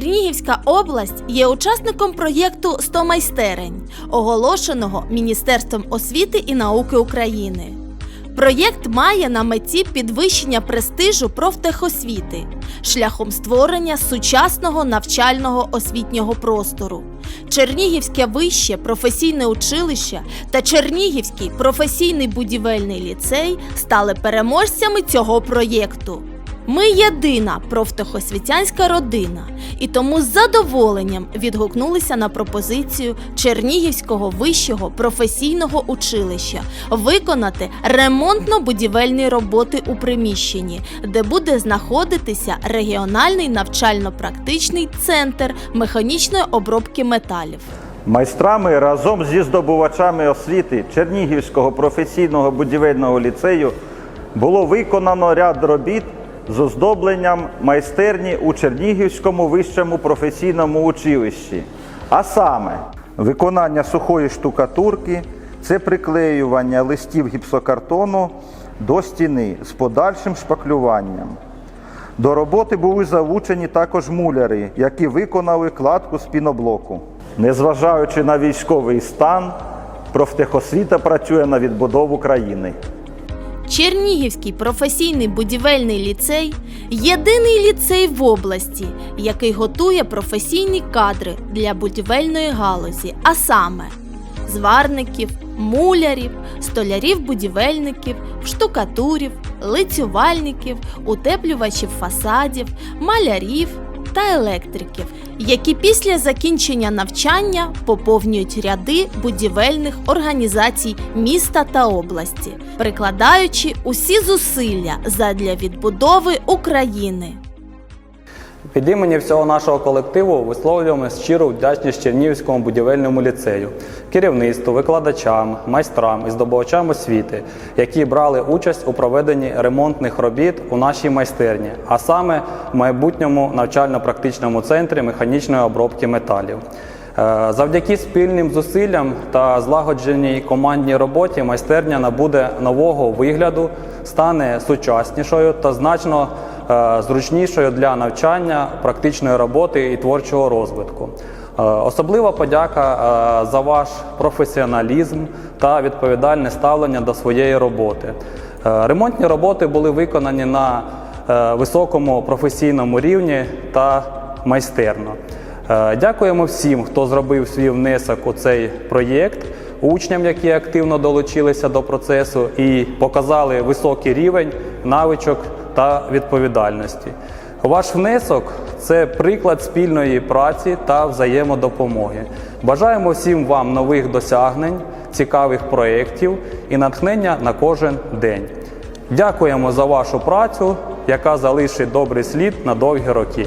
Чернігівська область є учасником проєкту «100 майстерень, оголошеного Міністерством освіти і науки України. Проєкт має на меті підвищення престижу профтехосвіти шляхом створення сучасного навчального освітнього простору. Чернігівське вище професійне училище та Чернігівський професійний будівельний ліцей стали переможцями цього проєкту. Ми єдина профтехосвітянська родина, і тому з задоволенням відгукнулися на пропозицію Чернігівського вищого професійного училища виконати ремонтно-будівельні роботи у приміщенні, де буде знаходитися регіональний навчально-практичний центр механічної обробки металів. Майстрами разом зі здобувачами освіти Чернігівського професійного будівельного ліцею було виконано ряд робіт з оздобленням майстерні у Чернігівському вищому професійному училищі. А саме, виконання сухої штукатурки, це приклеювання листів гіпсокартону до стіни з подальшим шпаклюванням. До роботи були залучені також муляри, які виконали кладку з піноблоку. Незважаючи на військовий стан, профтехосвіта працює на відбудову країни. Чернігівський професійний будівельний ліцей єдиний ліцей в області, який готує професійні кадри для будівельної галузі, а саме зварників, мулярів, столярів-будівельників, штукатурів, лицювальників, утеплювачів фасадів, малярів та електриків, які після закінчення навчання поповнюють ряди будівельних організацій міста та області, прикладаючи усі зусилля задля відбудови України. Від імені всього нашого колективу висловлюємо щиру вдячність Чернігівському будівельному ліцею, керівництву, викладачам, майстрам і здобувачам освіти, які брали участь у проведенні ремонтних робіт у нашій майстерні, а саме в майбутньому навчально-практичному центрі механічної обробки металів. Е, Завдяки спільним зусиллям та злагодженій командній роботі майстерня набуде нового вигляду, стане сучаснішою та значно зручнішою для навчання, практичної роботи і творчого розвитку. Е, Особлива подяка е, за ваш професіоналізм та відповідальне ставлення до своєї роботи. Е, Ремонтні роботи були виконані на е, високому професійному рівні та майстерно. Е, Дякуємо всім, хто зробив свій внесок у цей проєкт, учням, які активно долучилися до процесу і показали високий рівень навичок та відповідальності. Ваш внесок це приклад спільної праці та взаємодопомоги. Бажаємо всім вам нових досягнень, цікавих проєктів і натхнення на кожен день. Дякуємо за вашу працю, яка залишить добрий слід на довгі роки.